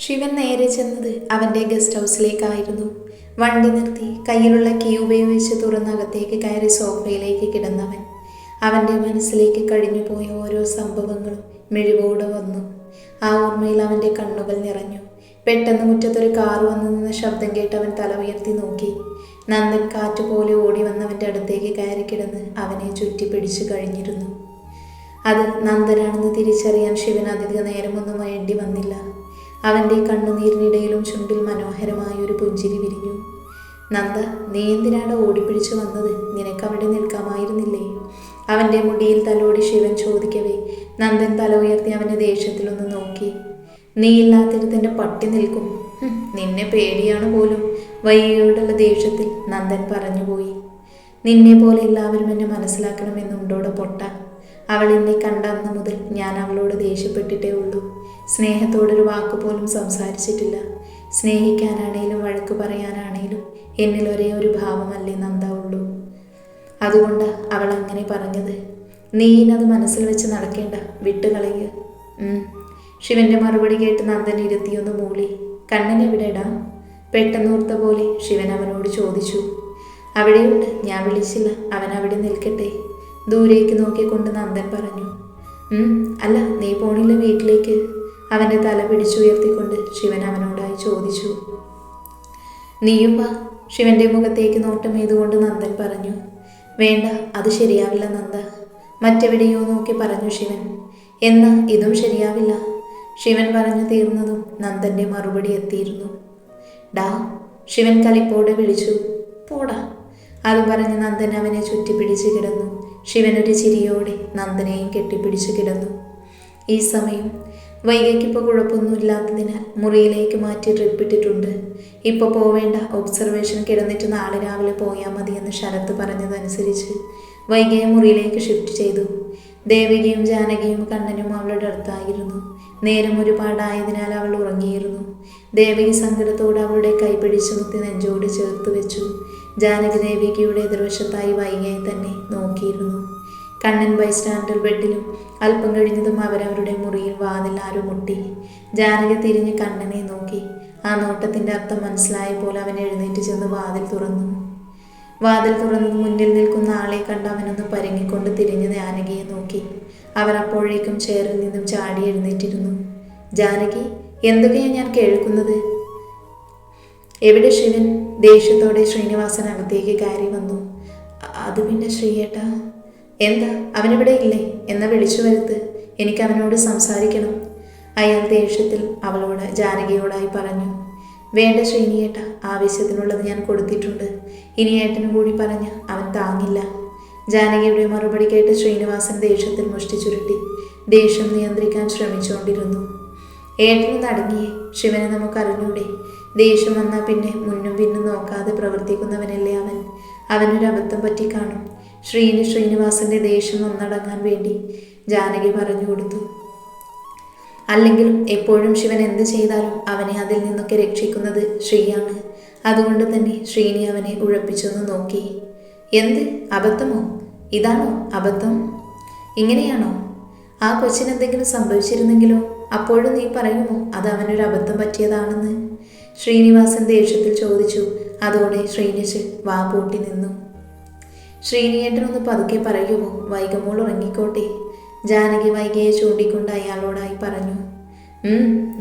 ശിവൻ നേരെ ചെന്നത് അവന്റെ ഗസ്റ്റ് ഹൗസിലേക്കായിരുന്നു. വണ്ടി നിർത്തി കയ്യിലുള്ള കീ ഉപയോഗിച്ച് തുറന്നകത്തേക്ക് കയറി സോഫയിലേക്ക് കിടന്നവൻ. അവന്റെ മനസ്സിലേക്ക് കഴിഞ്ഞുപോയ ഓരോ സംഭവങ്ങളും മിഴിവോടെ വന്നു. ആ ഓർമ്മയിൽ അവന്റെ കണ്ണുകൾ നിറഞ്ഞു. പെട്ടെന്ന് മുറ്റത്തൊരു കാർ വന്നു നിന്ന ശബ്ദം കേട്ട് അവൻ തല ഉയർത്തി നോക്കി. നന്ദൻ കാറ്റുപോലെ ഓടി വന്നവന്റെ അടുത്തേക്ക് കയറി കിടന്ന് അവനെ ചുറ്റിപ്പിടിച്ചു കഴിഞ്ഞിരുന്നു. അത് നന്ദനാണെന്ന് തിരിച്ചറിയാൻ ശിവൻ അധിക നേരമൊന്നും വേണ്ടി വന്നില്ല. അവന്റെ കണ്ണുനീരിനിടയിലും ചുണ്ടിൽ മനോഹരമായ ഒരു പുഞ്ചിരി വിരിഞ്ഞു. നന്ദ നീ എന്തിനാണ് ഓടിപ്പിടിച്ചു വന്നത്? നിനക്ക് അവിടെ നിൽക്കാമായിരുന്നില്ലേ? അവന്റെ മുടിയിൽ തലോടി ശിവൻ ചോദിക്കവേ നന്ദൻ തല ഉയർത്തി അവന്റെ ദേഷ്യത്തിലൊന്ന് നോക്കി. നീ ഇല്ലാത്തിടത്തിന്റെ പട്ടി നിൽക്കും. നിന്നെ പേടിയാണ് പോലും. വൈകിയോടുള്ള ദേഷ്യത്തിൽ നന്ദൻ പറഞ്ഞുപോയി. നിന്നെ പോലെ എല്ലാവരും എന്നെ മനസ്സിലാക്കണമെന്നുണ്ടോടെ പൊട്ട. അവൾ എന്നെ കണ്ട മുതൽ ഞാൻ അവളോട് ദേഷ്യപ്പെട്ടിട്ടേ ഉള്ളൂ. സ്നേഹത്തോടൊരു വാക്ക് പോലും സംസാരിച്ചിട്ടില്ല. സ്നേഹിക്കാനാണേലും വഴക്ക് പറയാനാണേലും എന്നിൽ ഒരേ ഒരു ഭാവമല്ലേ നന്ദ ഉള്ളൂ അതുകൊണ്ട് അവൾ അങ്ങനെ പറഞ്ഞത്. നീ അത് മനസ്സിൽ വെച്ച് നടക്കേണ്ട വിട്ടുകളയുക. ശിവന്റെ മറുപടി കേട്ട് നന്ദൻ ഇരുത്തിയൊന്ന് മൂളി. കണ്ണൻ എവിടെടാ? പെട്ടെന്നോർത്ത പോലെ ശിവൻ അവനോട് ചോദിച്ചു. അവിടെയുണ്ട്. ഞാൻ വിളിച്ചില്ല. അവൻ അവിടെ നിൽക്കട്ടെ. ദൂരേക്ക് നോക്കിക്കൊണ്ട് നന്ദൻ പറഞ്ഞു. അല്ല നീ പോണില്ല വീട്ടിലേക്ക്? അവന്റെ തല പിടിച്ചുയർത്തിക്കൊണ്ട് ശിവൻ അവനോടായി ചോദിച്ചു. നീയും വാ. ശിവന്റെ മുഖത്തേക്ക് നോട്ടം ചെയ്തുകൊണ്ട് നന്ദൻ പറഞ്ഞു. വേണ്ട അത് ശരിയാവില്ല നന്ദ. മറ്റെവിടെയോ നോക്കി പറഞ്ഞു ശിവൻ. എന്നാ ഇതും ശരിയാവില്ല. ശിവൻ പറഞ്ഞു തീർന്നതും നന്ദന്റെ മറുപടി എത്തിയിരുന്നു. ഡാ ശിവൻ കലിപ്പോടെ വിളിച്ചു. പോടാ. അത് പറഞ്ഞ് നന്ദൻ അവനെ ചുറ്റിപ്പിടിച്ച് കിടന്നു. ശിവൻ ഒരു ചിരിയോടെ നന്ദനെയും കെട്ടിപ്പിടിച്ച് കിടന്നു. ഈ സമയം വൈകയ്ക്കിപ്പോൾ കുഴപ്പമൊന്നുമില്ലാത്തതിനാൽ മുറിയിലേക്ക് മാറ്റി ട്രിപ്പ് ഇട്ടിട്ടുണ്ട്. ഇപ്പോൾ പോവേണ്ട ഒബ്സർവേഷൻ കിടന്നിട്ട് നാളെ രാവിലെ പോയാൽ മതിയെന്ന് ശരത്ത് പറഞ്ഞതനുസരിച്ച് വൈകയെ മുറിയിലേക്ക് ഷിഫ്റ്റ് ചെയ്തു. ദേവികയും ജാനകിയും കണ്ണനും അവളുടെ അടുത്തായിരുന്നു. നേരം ഒരുപാടായതിനാൽ അവൾ ഉറങ്ങിയിരുന്നു. ദേവിക സങ്കടത്തോടെ അവളുടെ കൈപിടിച്ചു മുത്തി നെഞ്ചോട് ചേർത്ത് വെച്ചു. ജാനകി ദേവികയുടെ എതിർവശത്തായി വൈകയെ തന്നെ നോക്കിയിരുന്നു. കണ്ണൻ ബൈസ്റ്റാൻഡർ ബെഡിലും അല്പം കഴിഞ്ഞതും അവരവരുടെ മുറിയിൽ വാതിൽ ആരും മുട്ടി. ജാനകി തിരിഞ്ഞ് കണ്ണനെ നോക്കി. ആ നോട്ടത്തിന്റെ അർത്ഥം മനസ്സിലായ പോലെ അവൻ എഴുന്നേറ്റ് ചെന്ന് വാതിൽ തുറന്നു. വാതിൽ തുറന്നത് മുന്നിൽ നിൽക്കുന്ന ആളെ കണ്ട് അവനൊന്ന് പരുങ്ങിക്കൊണ്ട് തിരിഞ്ഞ് ജാനകിയെ നോക്കി. അവർ അപ്പോഴേക്കും ചെയറിൽ നിന്നും ചാടി എഴുന്നേറ്റിരുന്നു. ജാനകി എന്തൊക്കെയാണ് ഞാൻ കേൾക്കുന്നത്? എവിടെ ശിവൻ? ദേഷ്യത്തോടെ ശ്രീനിവാസൻ അകത്തേക്ക് കയറി വന്നു. അത് പിന്നെ ശ്രീയേട്ടാ എന്താ? അവനിവിടെ ഇല്ലേ? എന്ന വിളിച്ചു വരുത്ത്. എനിക്ക് അവനോട് സംസാരിക്കണം. അയാൾ ദേഷ്യത്തിൽ അവളോട് ജാനകിയോടായി പറഞ്ഞു. വേണ്ട ശ്രീനിയേട്ട ആവശ്യത്തിനുള്ളത് ഞാൻ കൊടുത്തിട്ടുണ്ട്. ഇനി ഏട്ടനും കൂടി പറഞ്ഞ് അവൻ താങ്ങില്ല. ജാനകിയുടെ മറുപടി കേട്ട് ശ്രീനിവാസൻ ദേഷ്യത്തിൽ മുഷ്ടി ചുരുട്ടി. ദേഷ്യം നിയന്ത്രിക്കാൻ ശ്രമിച്ചുകൊണ്ടിരുന്നു. ഏട്ടന് നടങ്ങിയേ ശിവനെ നമുക്ക് അറിഞ്ഞൂടെ. ദേഷ്യം വന്നാൽ പിന്നെ മുന്നും പിന്നും നോക്കാതെ പ്രവർത്തിക്കുന്നവനല്ലേ അവൻ? അവനൊരു അബദ്ധം പറ്റി കാണും ശ്രീനി ശ്രീനിവാസന്റെ ദേഷ്യം ഒന്നടങ്ങാൻ വേണ്ടി ജാനകി പറഞ്ഞു കൊടുത്തു. അല്ലെങ്കിൽ എപ്പോഴും ശിവൻ എന്ത് ചെയ്താലും അവനെ അതിൽ നിന്നൊക്കെ രക്ഷിക്കുന്നത് ശ്രീയാണ്. അതുകൊണ്ട് തന്നെ ശ്രീനി അവനെ ഉഴപ്പിച്ചൊന്ന് നോക്കി. എന്ത്? അബദ്ധമോ? ഇതാണോ അബദ്ധം? ഇങ്ങനെയാണോ? ആ കൊച്ചിന് എന്തെങ്കിലും സംഭവിച്ചിരുന്നെങ്കിലോ? അപ്പോഴും നീ പറയുമോ അത് അവനൊരു അബദ്ധം പറ്റിയതാണെന്ന്? ശ്രീനിവാസൻ ദേഷ്യത്തിൽ ചോദിച്ചു. അതോടെ ശ്രീനിശ് വാ പൂട്ടി നിന്നു. ശ്രീനിയേട്ടനൊന്ന് പതുക്കെ പറയുമോ? വൈകമോൾ ഉറങ്ങിക്കോട്ടെ. ജാനകി വൈകിയെ ചൂണ്ടിക്കൊണ്ട് അയാളോടായി പറഞ്ഞു.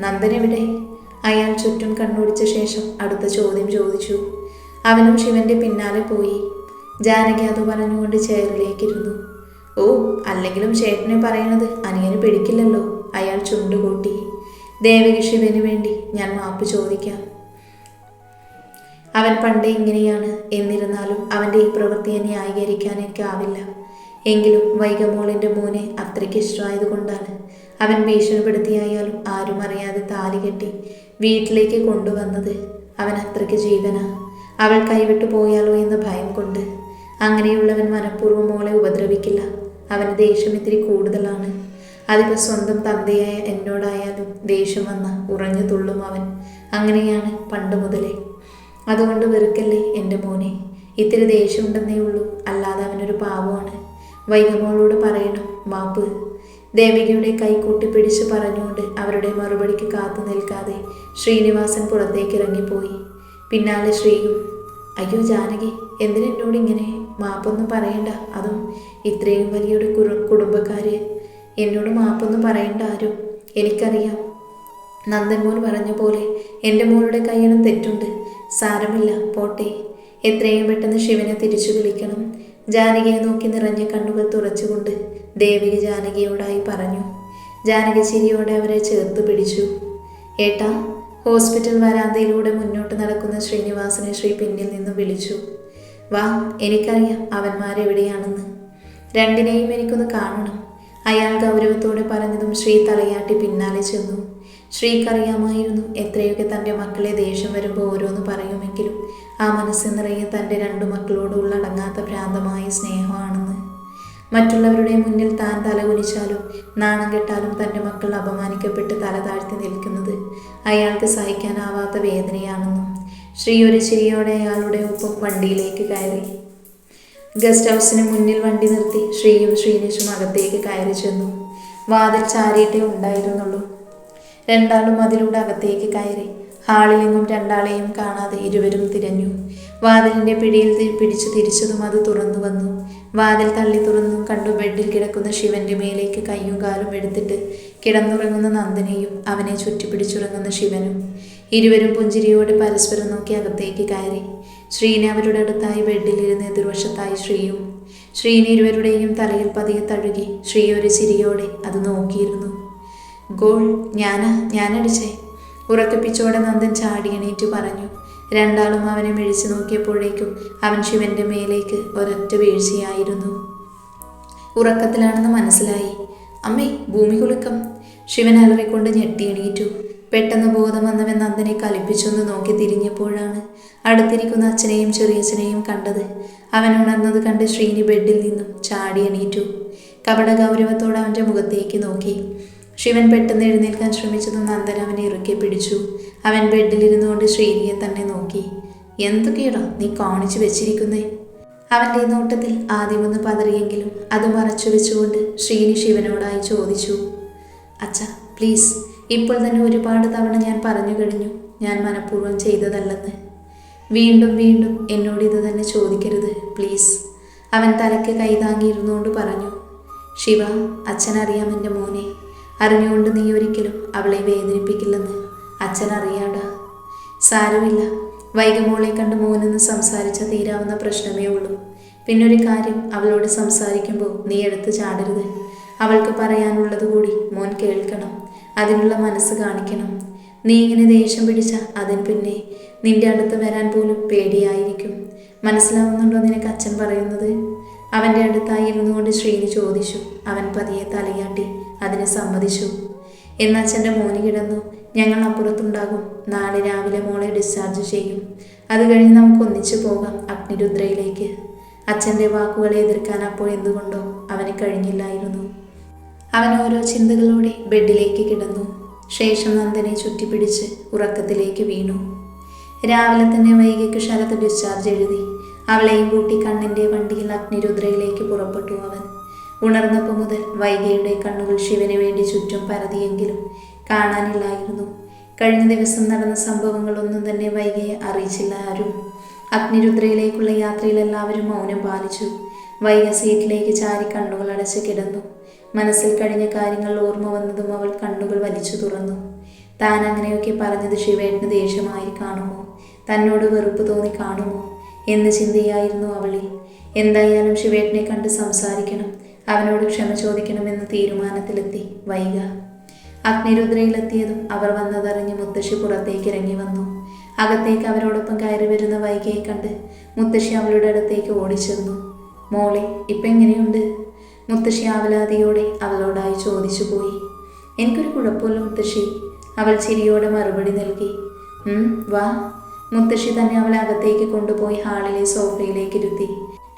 നന്ദനെവിടെ അയാൾ ചുറ്റും കണ്ണോടിച്ച ശേഷം അടുത്ത ചോദ്യം ചോദിച്ചു. അവനും ശിവന്റെ പിന്നാലെ പോയി. ജാനകി അത് പറഞ്ഞുകൊണ്ട് ചേറിലേക്കിരുന്നു ഓ അല്ലെങ്കിലും ചേട്ടനെ പറയുന്നത് അനിയന് പിടിക്കില്ലല്ലോ. അയാൾ ചുണ്ടുകൂട്ടി. ദേവകി ശിവന് വേണ്ടി ഞാൻ മാപ്പ് ചോദിക്കാം. അവൻ പണ്ടേ ഇങ്ങനെയാണ് എന്നിരുന്നാലും അവന്റെ ഈ പ്രവൃത്തിയെ ന്യായീകരിക്കാൻ എനിക്കാവില്ല എങ്കിലും വൈകമോളിന്റെ മോനെ അത്രയ്ക്ക് ഇഷ്ടമായതുകൊണ്ടാണ് അവൻ ഭീഷണിപ്പെടുത്തിയായാലും ആരും അറിയാതെ താലി കെട്ടി വീട്ടിലേക്ക് കൊണ്ടുവന്നത്. അവൻ അത്രയ്ക്ക് ജീവന. അവൾ കൈവിട്ടു പോയാലോ എന്ന ഭയം കൊണ്ട്. അങ്ങനെയുള്ളവൻ മനഃപൂർവം മോളെ ഉപദ്രവിക്കില്ല. അവന് ദേഷ്യം ഇത്തിരി കൂടുതലാണ്. അതിപ്പോൾ സ്വന്തം തന്തയായ എന്നോടായാലും ദേഷ്യം വന്ന ഉറഞ്ഞു തുള്ളും അവൻ. അങ്ങനെയാണ് പണ്ട് മുതലേ. അതുകൊണ്ട് വെറുക്കല്ലേ എന്റെ മോനെ? ഇത്തിരി ദേഷ്യമുണ്ടെന്നേ ഉള്ളൂ. അല്ലാതെ അവനൊരു പാവമാണ്. വൈകമോളോട് പറയണം മാപ്പ് ദേവികയുടെ കൈ കൂട്ടിപ്പിടിച്ച് പറഞ്ഞുകൊണ്ട് അവരുടെ മറുപടിക്ക് കാത്തു നിൽക്കാതെ ശ്രീനിവാസൻ പുറത്തേക്ക് ഇറങ്ങിപ്പോയി പിന്നാലെ ശ്രീയും അയ്യോ ജാനകി എന്തിനെന്നോട് ഇങ്ങനെ? മാപ്പൊന്നും പറയണ്ട. അതും ഇത്രയും വലിയൊരു കുറു കുടുംബക്കാര്. എന്നോട് മാപ്പൊന്നും പറയണ്ട ആരും. എനിക്കറിയാം. നന്ദൻ മോൻ പറഞ്ഞ പോലെ എന്റെ മോളുടെ കയ്യിലും തെറ്റുണ്ട്. സാരമില്ല പോട്ടെ. എത്രയും പെട്ടെന്ന് ശിവനെ തിരിച്ചു വിളിക്കണം. ജാനകിയെ നോക്കി നിറഞ്ഞ കണ്ണുകൾ തുറച്ചുകൊണ്ട് ദേവിക ജാനകിയോടായി പറഞ്ഞു. ജാനകി ചിരിയോടെ അവരെ ചേർത്ത് പിടിച്ചു. ഏട്ടാ ഹോസ്പിറ്റൽ വരാന്തയിലൂടെ മുന്നോട്ട് നടക്കുന്ന ശ്രീനിവാസനെ ശ്രീ പിന്നിൽ നിന്ന് വിളിച്ചു. വാ എനിക്കറിയാം അവന്മാരെവിടെയാണെന്ന്. രണ്ടിനെയും എനിക്കൊന്ന് കാണണം. അയാൾ ഗൗരവത്തോടെ പറഞ്ഞതും ശ്രീ തലയാട്ടി പിന്നാലെ ചെന്നു. ശ്രീക്കറിയാമായിരുന്നു. എത്രയൊക്കെ തന്റെ മക്കളെ ദേഷ്യം വരുമ്പോൾ ഓരോന്ന് പറയുമെങ്കിലും ആ മനസ്സിൽ നിറയെ തന്റെ രണ്ടു മക്കളോടുള്ള അടങ്ങാത്ത ഭ്രാന്തമായ സ്നേഹമാണെന്ന്. മറ്റുള്ളവരുടെ മുന്നിൽ താൻ തലകുനിച്ചാലും നാണം കെട്ടാലും തന്റെ മക്കൾ അപമാനിക്കപ്പെട്ട് തല താഴ്ത്തി നിൽക്കുന്നത് അയാൾക്ക് സഹിക്കാനാവാത്ത വേദനയാണെന്നും ശ്രീ ഒരു ചിരിയോടെ അയാളുടെ ഒപ്പം വണ്ടിയിലേക്ക് കയറി. ഗസ്റ്റ് ഹൗസിന് മുന്നിൽ വണ്ടി നിർത്തി ശ്രീയും ശ്രീനിഷും അകത്തേക്ക് കയറി ചെന്നു. വാതിൽ ചാരിയിട്ടേ ഉണ്ടായിരുന്നുള്ളൂ. രണ്ടാളും അതിലൂടെ അകത്തേക്ക് കയറി. ഹാളിലെങ്ങും രണ്ടാളെയും കാണാതെ ഇരുവരും തിരഞ്ഞു. വാതിലിന്റെ പിടിയിൽ പിടിച്ചു തിരിച്ചതും അത് തുറന്നു വന്നു. വാതിൽ തള്ളി തുറന്നും കണ്ടു ബെഡിൽ കിടക്കുന്ന ശിവന്റെ മേലേക്ക് കയ്യും കാലും എടുത്തിട്ട് കിടന്നുറങ്ങുന്ന നന്ദനെയും അവനെ ചുറ്റിപ്പിടിച്ചുറങ്ങുന്ന ശിവനും. ഇരുവരും പുഞ്ചിരിയോടെ പരസ്പരം നോക്കി അകത്തേക്ക് കയറി. ശ്രീനെ അവരുടെ അടുത്തായി ബെഡിലിരുന്ന് എതിർവശത്തായി ശ്രീയും. ശ്രീനെ ഇരുവരുടെയും തലയിൽ പതിയെ തഴുകി ശ്രീ ഒരു ചിരിയോടെ അത് നോക്കിയിരുന്നു. ഗോൾ ഞാനാ ഞാനടിച്ചേ. ഉറക്കപ്പിച്ചോടെ നന്ദൻ ചാടി എണീറ്റ് പറഞ്ഞു. രണ്ടാളും അവനെ മിഴിച്ചു നോക്കിയപ്പോഴേക്കും അവൻ ശിവന്റെ മേലേക്ക് ഒരൊറ്റ വീഴ്ചയായിരുന്നു. ഉറക്കത്തിലാണെന്ന് മനസ്സിലായി. അമ്മേ ഭൂമി കുലുക്കം. ശിവൻ അലറിക്കൊണ്ട് ഞെട്ടി എണീറ്റു. പെട്ടെന്ന് ബോധം വന്നവൻ നന്ദനെ കലിപ്പിച്ചൊന്ന് നോക്കി തിരിഞ്ഞപ്പോഴാണ് അടുത്തിരിക്കുന്ന അച്ഛനെയും ചെറിയച്ഛനെയും കണ്ടത്. അവൻ ഉണർന്നത് കണ്ട് ശ്രീനി ബെഡിൽ നിന്നും ചാടി എണീറ്റു. കപട ഗൗരവത്തോടെ അവന്റെ മുഖത്തേക്ക് നോക്കി. ശിവൻ പെട്ടെന്ന് എഴുന്നേൽക്കാൻ ശ്രമിച്ചതും നന്ദൻ അവനെ ഇറുക്കി പിടിച്ചു. അവൻ ബെഡിലിരുന്നുകൊണ്ട് ശ്രീനിയെ തന്നെ നോക്കി. എന്തൊക്കെയാടാ നീ കാണിച്ചു വെച്ചിരിക്കുന്നേ? അവന്റെ നോട്ടത്തിൽ ആദ്യമൊന്ന് പതറിയെങ്കിലും അത് മറച്ചു വെച്ചുകൊണ്ട് ശ്രീനി ശിവനോടായി ചോദിച്ചു. അച്ഛ പ്ലീസ് ഇപ്പോൾ തന്നെ ഒരുപാട് തവണ ഞാൻ പറഞ്ഞു കഴിഞ്ഞു ഞാൻ മനഃപൂർവം ചെയ്തതല്ലെന്ന്. വീണ്ടും വീണ്ടും എന്നോട് ഇത് തന്നെ ചോദിക്കരുത് പ്ലീസ്. അവൻ തലയ്ക്ക് കൈതാങ്ങിയിരുന്നുകൊണ്ട് പറഞ്ഞു. ശിവ അച്ഛനറിയാം എന്റെ മോനെ അറിഞ്ഞുകൊണ്ട് നീ ഒരിക്കലും അവളെ വേദനിപ്പിക്കില്ലെന്ന് അച്ഛൻ അറിയാടാ സാരമില്ല. വൈകമോളെ കണ്ട് മോനെന്ന് സംസാരിച്ച തീരാവുന്ന പ്രശ്നമേ ഉള്ളൂ. പിന്നൊരു കാര്യം അവളോട് സംസാരിക്കുമ്പോൾ നീ എടുത്ത് ചാടരുത്. അവൾക്ക് പറയാനുള്ളത് കൂടി മോൻ കേൾക്കണം. അതിനുള്ള മനസ്സ് കാണിക്കണം. നീ ഇങ്ങനെ ദേഷ്യം പിടിച്ച അതിന് പിന്നെ നിന്റെ അടുത്ത് വരാൻ പോലും പേടിയായിരിക്കും. മനസ്സിലാവുന്നുണ്ടോ നിനക്ക് അച്ഛൻ പറയുന്നത്? അവന്റെ അടുത്തായി ഇരുന്നുകൊണ്ട് ശ്രീനി ചോദിച്ചു. അവൻ പതിയെ തലയാട്ടി. അതിന് സമ്മതിച്ചു. എന്നാൽ അച്ഛന്റെ മോന് കിടന്നു. ഞങ്ങൾ അപ്പുറത്തുണ്ടാകും. നാളെ രാവിലെ മോളെ ഡിസ്ചാർജ് ചെയ്യും. അത് കഴിഞ്ഞ് നമുക്ക് ഒന്നിച്ചു പോകാം അഗ്നിരുദ്രയിലേക്ക്. അച്ഛന്റെ വാക്കുകളെ എതിർക്കാൻ അപ്പോൾ എന്തുകൊണ്ടോ അവന് കഴിഞ്ഞില്ലായിരുന്നു. അവൻ ഓരോ ചിന്തകളോടെ ബെഡിലേക്ക് കിടന്നു. ശേഷം നന്ദനെ ചുറ്റിപ്പിടിച്ച് ഉറക്കത്തിലേക്ക് വീണു. രാവിലെ തന്നെ വൈകിക്ക് ശരത്ത് ഡിസ്ചാർജ് എഴുതി. അവളെയും കൂട്ടി കണ്ണിന്റെ വണ്ടിയിൽ അഗ്നിരുദ്രയിലേക്ക് പുറപ്പെട്ടു അവൻ. ഉണർന്നപ്പോൾ മുതൽ വൈകയുടെ കണ്ണുകൾ ശിവന് വേണ്ടി ചുറ്റും പരതിയെങ്കിലും കാണാനില്ലായിരുന്നു. കഴിഞ്ഞ ദിവസം നടന്ന സംഭവങ്ങളൊന്നും തന്നെ വൈകയെ അറിയിച്ചില്ല ആരും. അഗ്നിരുദ്രയിലേക്കുള്ള യാത്രയിൽ എല്ലാവരും മൗനം പാലിച്ചു. വൈക സീറ്റിലേക്ക് ചാരി കണ്ണുകൾ അടച്ച് കിടന്നു. മനസ്സിൽ കഴിഞ്ഞ കാര്യങ്ങൾ ഓർമ്മ വന്നതും അവൾ കണ്ണുകൾ വലിച്ചു തുറന്നു. താൻ അങ്ങനെയൊക്കെ പറഞ്ഞത് ശിവേട്ടന് ദേഷ്യമായി കാണുമോ? തന്നോട് വെറുപ്പ് തോന്നി കാണുമോ? എന്ന് ചിന്തയായിരുന്നു അവളിൽ. എന്തായാലും ശിവേട്ടനെ കണ്ട് സംസാരിക്കണം. അവനോട് ക്ഷമ ചോദിക്കണമെന്ന തീരുമാനത്തിലെത്തി. വൈക. അഗ്നിരുദ്രയിലെത്തിയതും അവർ വന്നതറിഞ്ഞ് മുത്തശ്ശി പുറത്തേക്ക് ഇറങ്ങി വന്നു. അകത്തേക്ക് അവരോടൊപ്പം കയറി വരുന്ന വൈകയെ കണ്ട് മുത്തശ്ശി അവളുടെ അടുത്തേക്ക് ഓടിച്ചെന്നു. മോളെ ഇപ്പം എങ്ങനെയുണ്ട് മുത്തശ്ശി ആവലാതിയോടെ അവളോടായി ചോദിച്ചു പോയി. എനിക്കൊരു കുഴപ്പമില്ല മുത്തശ്ശി അവൾ ചിരിയോടെ മറുപടി നൽകി. "ഉം, വാ. മുത്തശ്ശി തന്നെ അവളെ അകത്തേക്ക് കൊണ്ടുപോയി ഹാളിലെ സോഫയിലേക്ക് ഇരുത്തി.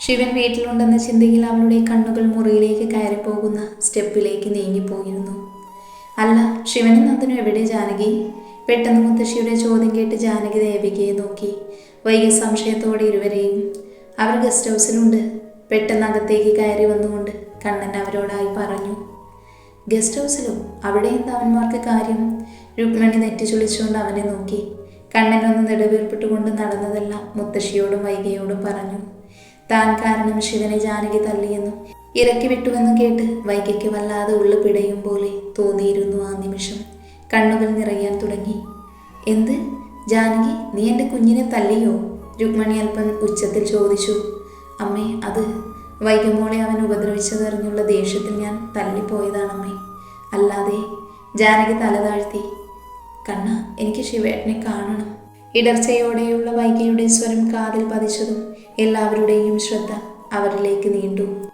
ശിവൻ വീട്ടിലുണ്ടെന്ന ചിന്തയിൽ അവളുടെ കണ്ണുകൾ മുറിയിലേക്ക് കയറിപ്പോകുന്ന സ്റ്റെപ്പിലേക്ക് നീങ്ങിപ്പോയിരുന്നു. അല്ല ശിവനും നന്ദനും എവിടെ ജാനകി? പെട്ടെന്ന് മുത്തശ്ശിയുടെ ചോദ്യം കേട്ട് ജാനകി ദേവികയെ നോക്കി. വൈകി സംശയത്തോടെ ഇരുവരെയും അവർ ഗസ്റ്റ് ഹൗസിലുണ്ട്. പെട്ടെന്ന് അകത്തേക്ക് കയറി വന്നുകൊണ്ട് കണ്ണൻ അവരോടായി പറഞ്ഞു. ഗസ്റ്റ് ഹൗസിലോ? അവിടെ എന്താ അവന്മാർക്ക് കാര്യം? രുക്മിണി നെറ്റി ചുളിച്ചുകൊണ്ട് അവനെ നോക്കി. കണ്ണനൊന്ന് നെടുവേർപ്പെട്ടുകൊണ്ട് നടന്നതെല്ലാം മുത്തശ്ശിയോടും വൈകിയോടും പറഞ്ഞു. താൻ കാരണം ശിവനെ ജാനകി തള്ളിയെന്നും ഇറക്കി വിട്ടുവെന്നും കേട്ട് വൈകയ്ക്ക് വല്ലാതെ ഉള്ളു പിടയും പോലെ തോന്നിയിരുന്നു ആ നിമിഷം. കണ്ണുകൾ നിറയാൻ തുടങ്ങി. എന്ത്? ജാനകി നീ എന്റെ കുഞ്ഞിനെ തല്ലിയോ? രുക്മണി അല്പം ഉച്ചത്തിൽ ചോദിച്ചു. അമ്മേ അത് വൈകമോളെ അവൻ ഉപദ്രവിച്ചതറിഞ്ഞുള്ള ദേഷ്യത്തിൽ ഞാൻ തല്ലിപ്പോയതാണമ്മേ. അല്ലാതെ ജാനകി തല താഴ്ത്തി കണ്ണ എനിക്ക് ശിവേട്ടനെ കാണണം. ഇടർച്ചയോടെയുള്ള വൈകിയുടെ സ്വരം കാതിൽ പതിച്ചതും എല്ലാവരുടെയും ശ്രദ്ധ അവരിലേക്ക് നീണ്ടു.